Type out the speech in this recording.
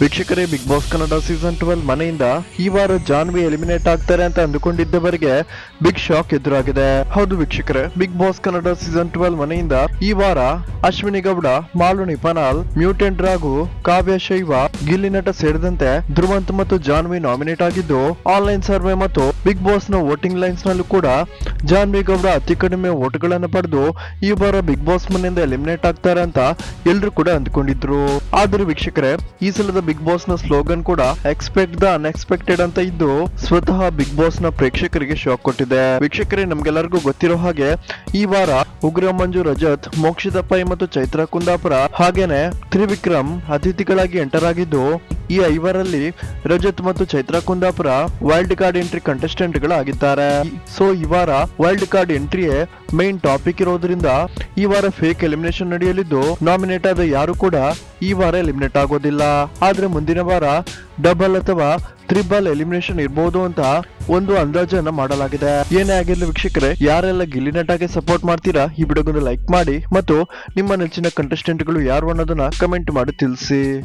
ವೀಕ್ಷಕರೇ Bigg Boss Kannada season twelve ಮನೆಯಿಂದ ಈ ವಾರ ಜಾನ್ವಿ ಎಲಿಮಿನೇಟ್ ಆಗ್ತಾರೆ ಅಂತ ಅಂದುಕೊಂಡಿದ್ದವರಿಗೆ ಬಿಗ್ ಶಾಕ್ ಎದುರಾಗಿದೆ. ಹೌದು ವೀಕ್ಷಕರೇ big boss Kannada season twelve ಮನೆಯಿಂದ ಈ ವಾರ ಅಶ್ವಿನಿ ಗೌಡ ಮಾಲುನಿ ಪನಾಲ್ ಮ್ಯೂಟೆಂಟ್ ರಾಗು ಕಾವ್ಯ ಶೈವ, ಗಿಲ್ಲಿ ನಟ ಸೇರಿದಂತೆ ಧ್ರುವಂತ್ ಮತ್ತು ಜಾನ್ವಿ ನಾಮಿನೇಟ್ ಆಗಿದ್ದು ಆನ್ಲೈನ್ ಸರ್ವೆ ಮತ್ತು ಬಿಗ್ ಬಾಸ್ನ ವೋಟಿಂಗ್ ಲೈನ್ಸ್ ನಲ್ಲೂ ಕೂಡ ಜಾನ್ವಿ ಗೌಡ ಅತಿ ಕಡಿಮೆ ಓಟ್ಗಳನ್ನು ಪಡೆದು ಈ ವಾರ ಬಿಗ್ ಬಾಸ್ ಮನೆಯಿಂದ ಎಲಿಮಿನೇಟ್ ಆಗ್ತಾರೆ ಅಂತ ಎಲ್ಲರೂ ಕೂಡ ಅಂದ್ಕೊಂಡಿದ್ರು. ಆದ್ರೆ ವೀಕ್ಷಕರೇ, ಈ ಸಲದ ಬಿಗ್ ಬಾಸ್ನ ಸ್ಲೋಗನ್ ಕೂಡ ಎಕ್ಸ್ಪೆಕ್ಟ್ ದ ಅನ್ಎಕ್ಸ್ಪೆಕ್ಟೆಡ್ ಅಂತ ಇದ್ದು ಸ್ವತಃ ಬಿಗ್ ಬಾಸ್ನ ಪ್ರೇಕ್ಷಕರಿಗೆ ಶಾಕ್ ಕೊಟ್ಟಿದೆ. ವೀಕ್ಷಕರೇ, ನಮ್ಗೆಲ್ಲರಿಗೂ ಗೊತ್ತಿರೋ ಹಾಗೆ ಈ ವಾರ ಉಗ್ರ ಮಂಜು ರಜತ್, ಮೋಕ್ಷಿತ ಮತ್ತು ಚೈತ್ರ ಕುಂದಾಪುರ ಹಾಗೇನೆ ತ್ರಿವಿಕ್ರಮ್ ಅತಿಥಿಗಳಾಗಿ ಎಂಟರ್ ಆಗಿದ್ದು, ಈ ಐವರಲ್ಲಿ ರಜತ್ ಮತ್ತು Chaitra Kundapura wild card entry contestant ಗಳಾಗಿದ್ದಾರೆ. So ಈ ವಾರ ವೈಲ್ಡ್ ಕಾರ್ಡ್ ಎಂಟ್ರಿಯೇ ಮೈನ್ ಟಾಪಿಕ್ ಇರೋದ್ರಿಂದ ಈ ವಾರ ಫೇಕ್ ಎಲಿಮಿನೇಷನ್ ನಡೆಯಲಿದ್ದು ನಾಮಿನೇಟ್ ಆದ ಯಾರು ಕೂಡ ಈ ವಾರ ಎಲಿಮಿನೇಟ್ ಆಗೋದಿಲ್ಲ. ಆದ್ರೆ ಮುಂದಿನ ವಾರ ಡಬಲ್ ಅಥವಾ ತ್ರಿಬಲ್ ಎಲಿಮಿನೇಷನ್ ಇರಬಹುದು ಅಂತ ಒಂದು ಅಂದಾಜನ್ನ ಮಾಡಲಾಗಿದೆ. ಏನೇ ಆಗಿರ್ಲಿ ವೀಕ್ಷಕರೇ, ಯಾರೆಲ್ಲ ಗಿಲ್ಲಿ ನಟಾಗೆ ಸಪೋರ್ಟ್ ಮಾಡ್ತೀರಾ, ಈ ವಿಡಿಯೋಗೊಂದು ಲೈಕ್ ಮಾಡಿ ಮತ್ತು ನಿಮ್ಮ ನೆಚ್ಚಿನ ಕಂಟೆಸ್ಟೆಂಟ್ಗಳು ಯಾರು ಅನ್ನೋದನ್ನ ಕಮೆಂಟ್ ಮಾಡಿ ತಿಳಿಸಿ.